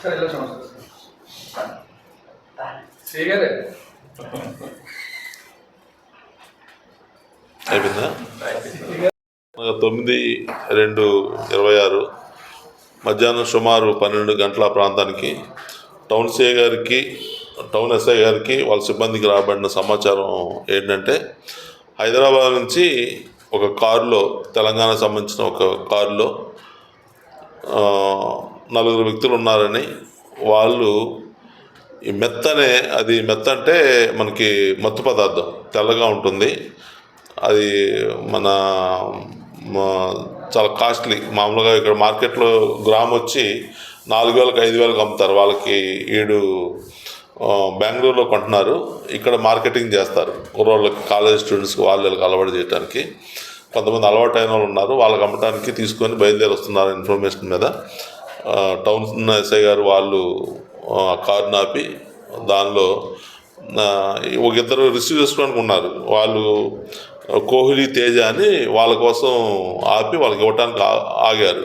సరే ఇలా సమస్య అయిపోయిందా? తొమ్మిది రెండు ఇరవై ఆరు. మధ్యాహ్నం సుమారు పన్నెండు గంటల ప్రాంతానికి టౌన్ సిఐ గారికి టౌన్ ఎస్ఐ గారికి వాళ్ళ సిబ్బందికి రాబడిన సమాచారం ఏంటంటే హైదరాబాద్ నుంచి ఒక కారులో తెలంగాణ సంబంధించిన ఒక కారులో నలుగురు వ్యక్తులు ఉన్నారని వాళ్ళు ఈ మెత్తనే అది మెత్త అంటే మనకి మత్తు పదార్థం తెల్లగా ఉంటుంది. అది మన మా- చాలా కాస్ట్లీ. మామూలుగా ఇక్కడ మార్కెట్లో గ్రామ్ వచ్చి నాలుగు వేలకు ఐదు వేలకు అమ్ముతారు. వాళ్ళకి ఈడు బెంగళూరులో కొంటున్నారు. ఇక్కడ మార్కెటింగ్ చేస్తారు. కుర్రోళ్ళకి కాలేజ్ స్టూడెంట్స్కి వాళ్ళకి అలవాటు చేయడానికి కొంతమంది అలవాటు అయిన వాళ్ళు ఉన్నారు. వాళ్ళకి అమ్మటానికి తీసుకొని బయలుదేరి వస్తున్నారు ఇన్ఫర్మేషన్ మీద. టౌన్ ఎస్ఐ గారు వాళ్ళు కారు నాపి దానిలో ఒక ఇద్దరు రిసీవ్ చేసుకోవడానికి ఉన్నారు. వాళ్ళు కోహ్లీ తేజ అని వాళ్ళ కోసం ఆపి వాళ్ళకి ఇవ్వటానికి ఆ- ఆగారు.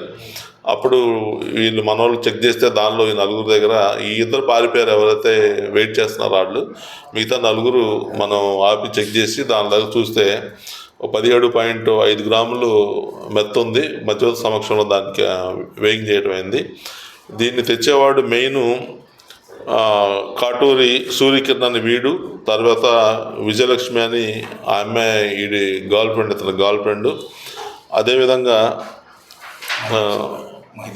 అప్పుడు వీళ్ళు మన వాళ్ళు చెక్ చేస్తే దానిలో ఈ నలుగురు దగ్గర ఈ ఇద్దరు పారిపోయారు. ఎవరైతే వెయిట్ చేస్తున్నారో వాళ్ళు మిగతా నలుగురు మనం ఆపి చెక్ చేసి దాని దగ్గర చూస్తే పదిహేడు పాయింట్ ఐదు గ్రాములు మెత్త ఉంది. మధ్యవర్తి సమక్షంలో దానికి వేయింగ్ చేయడం అయింది. దీన్ని తెచ్చేవాడు మెయిన్ కాటూరి సూర్యకిరణ్ అని వీడు తర్వాత విజయలక్ష్మి అని ఆ అమ్మాయి ఈడి గర్ల్ ఫ్రెండ్ ఇతని గర్ల్ ఫ్రెండ్. అదేవిధంగా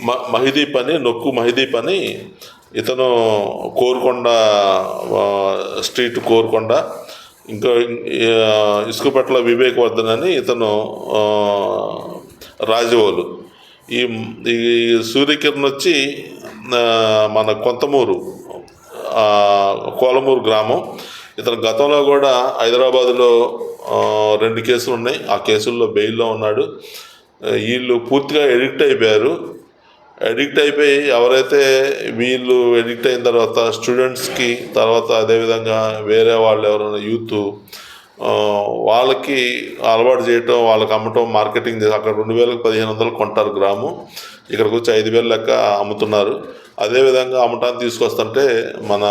మ- మహిదీప్ అని నొక్కు మహిదీప్ అని ఇతను కోరుకొండ స్ట్రీట్ కోరుకొండ ఇంకా ఇసుకపట్ల వివేక్ వర్ధన్ అని ఇతను రాజవోలు. ఈ ఈ సూర్యకిరణ్ వచ్చి మన కొంతమూరు కోలమూరు గ్రామం. ఇతను గతంలో కూడా హైదరాబాదులో రెండు కేసులు ఉన్నాయి ఆ కేసుల్లో బెయిల్లో ఉన్నాడు. వీళ్ళు పూర్తిగా ఎడిక్ట్ అయిపోయారు. ఎడిక్ట్ అయిపోయి ఎవరైతే వీళ్ళు ఎడిక్ట్ అయిన తర్వాత స్టూడెంట్స్కి తర్వాత అదేవిధంగా వేరే వాళ్ళు ఎవరైనా యూత్ వాళ్ళకి అలవాటు చేయటం వాళ్ళకి అమ్మటం మార్కెటింగ్ చేసి అక్కడ రెండు వేలకు పదిహేను వందలు కొంటారు గ్రాము. ఇక్కడికి వచ్చి ఐదు వేలు లెక్క అమ్ముతున్నారు. అదేవిధంగా అమ్మటాన్ని తీసుకొస్తుంటే మన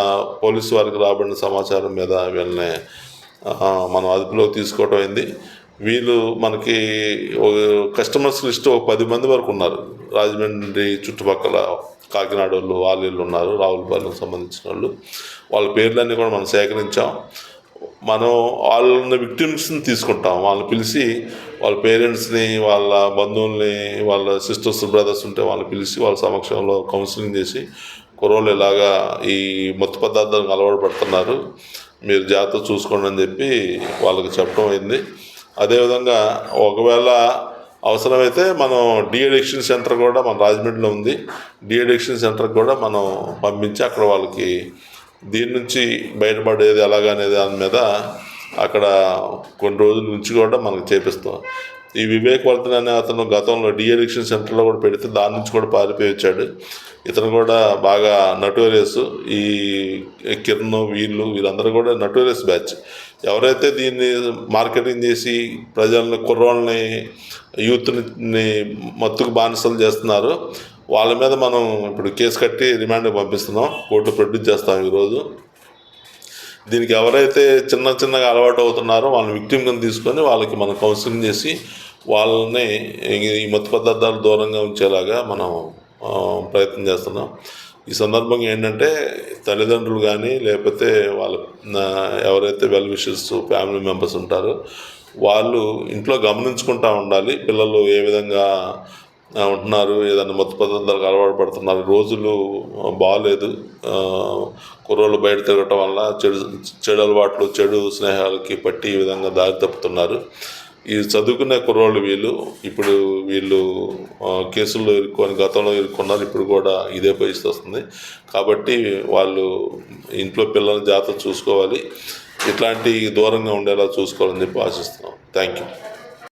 పోలీసు వారికి రాబడిన సమాచారం మీద వీళ్ళని మనం అదుపులోకి తీసుకోవటం అయింది. వీళ్ళు మనకి కస్టమర్స్ లిస్ట్ ఒక పది మంది వరకు ఉన్నారు. రాజమండ్రి చుట్టుపక్కల కాకినాడ వాళ్ళు వాళ్ళు ఉన్నారు రావులపాలెం సంబంధించిన వాళ్ళు. వాళ్ళ పేర్లన్నీ కూడా మనం సేకరించాం. మనం వాళ్ళని విక్టిమ్స్ని తీసుకుంటాం. వాళ్ళని పిలిచి వాళ్ళ పేరెంట్స్ని వాళ్ళ బంధువుల్ని వాళ్ళ సిస్టర్స్ బ్రదర్స్ ఉంటే వాళ్ళని పిలిచి వాళ్ళ సమక్షంలో కౌన్సిలింగ్ చేసి కుర్రోళ్ళు ఇలాగా ఈ మత్తు పదార్థాలకు అలవాటు పడుతున్నారు. మీరు జాగ్రత్త చూసుకోండి అని చెప్పి వాళ్ళకి చెప్పడం అయింది. అదేవిధంగా ఒకవేళ అవసరమైతే మనం డి అడిక్షన్ సెంటర్ కూడా మన రాజమండ్రిలో ఉంది. డి అడిక్షన్ సెంటర్కి కూడా మనం పంపించి అక్కడ వాళ్ళకి దీని నుంచి బయటపడేది ఎలాగనే దాని మీద అక్కడ కొన్ని రోజుల నుంచి కూడా మనకు చేపిస్తాం. ఈ వివేక్ వర్ధన్ అనే అతను గతంలో డి అడిక్షన్ సెంటర్లో కూడా పెడితే దాని నుంచి కూడా పారిపోయి వచ్చాడు. ఇతను కూడా బాగా నటోరియస్ ఈ కిరణ్ వీళ్ళు వీళ్ళందరూ కూడా నటోరియస్ బ్యాచ్. ఎవరైతే దీన్ని మార్కెటింగ్ చేసి ప్రజల్ని కుర్రోళ్ళని యూత్ని మత్తుకు బానిసలు చేస్తున్నారో వాళ్ళ మీద మనం ఇప్పుడు కేసు కట్టి రిమాండ్ పంపిస్తున్నాం. కోర్టు ప్రొడ్యూస్ చేస్తాం ఈరోజు. దీనికి ఎవరైతే చిన్న చిన్నగా అలవాటు అవుతున్నారో వాళ్ళని విక్టిమ్ కింద తీసుకొని వాళ్ళకి మనం కౌన్సిలింగ్ చేసి వాళ్ళని ఈ మత్తు పదార్థాలు దూరంగా ఉంచేలాగా మనం ప్రయత్నం చేస్తున్నాం. ఈ సందర్భంగా ఏంటంటే తల్లిదండ్రులు కానీ లేకపోతే వాళ్ళ ఎవరైతే వెల్ విషెస్ ఫ్యామిలీ మెంబర్స్ ఉంటారో వాళ్ళు ఇంట్లో గమనించుకుంటూ ఉండాలి. పిల్లలు ఏ విధంగా ఉంటున్నారు ఏదైనా మత్తు పదార్థాలకు అలవాటు పడుతున్నారు. రోజులు బాగాలేదు కుర్రోళ్ళు బయట తిరగటం వల్ల చెడు చెడు అలవాట్లు చెడు స్నేహాలకి పట్టి ఈ విధంగా దారి తప్పుతున్నారు. ఈ చదువుకునే కుర్రోళ్ళు వీళ్ళు ఇప్పుడు వీళ్ళు కేసుల్లో ఇరుక్కొని గతంలో ఇరుక్కున్నారు ఇప్పుడు కూడా ఇదే పరిస్థితి వస్తుంది. కాబట్టి వాళ్ళు ఇంట్లో పిల్లల్ని జాగ్రత్త చూసుకోవాలి. ఇట్లాంటి దూరంగా ఉండేలా చూసుకోవాలని చెప్పి ఆశిస్తున్నాం. Thank you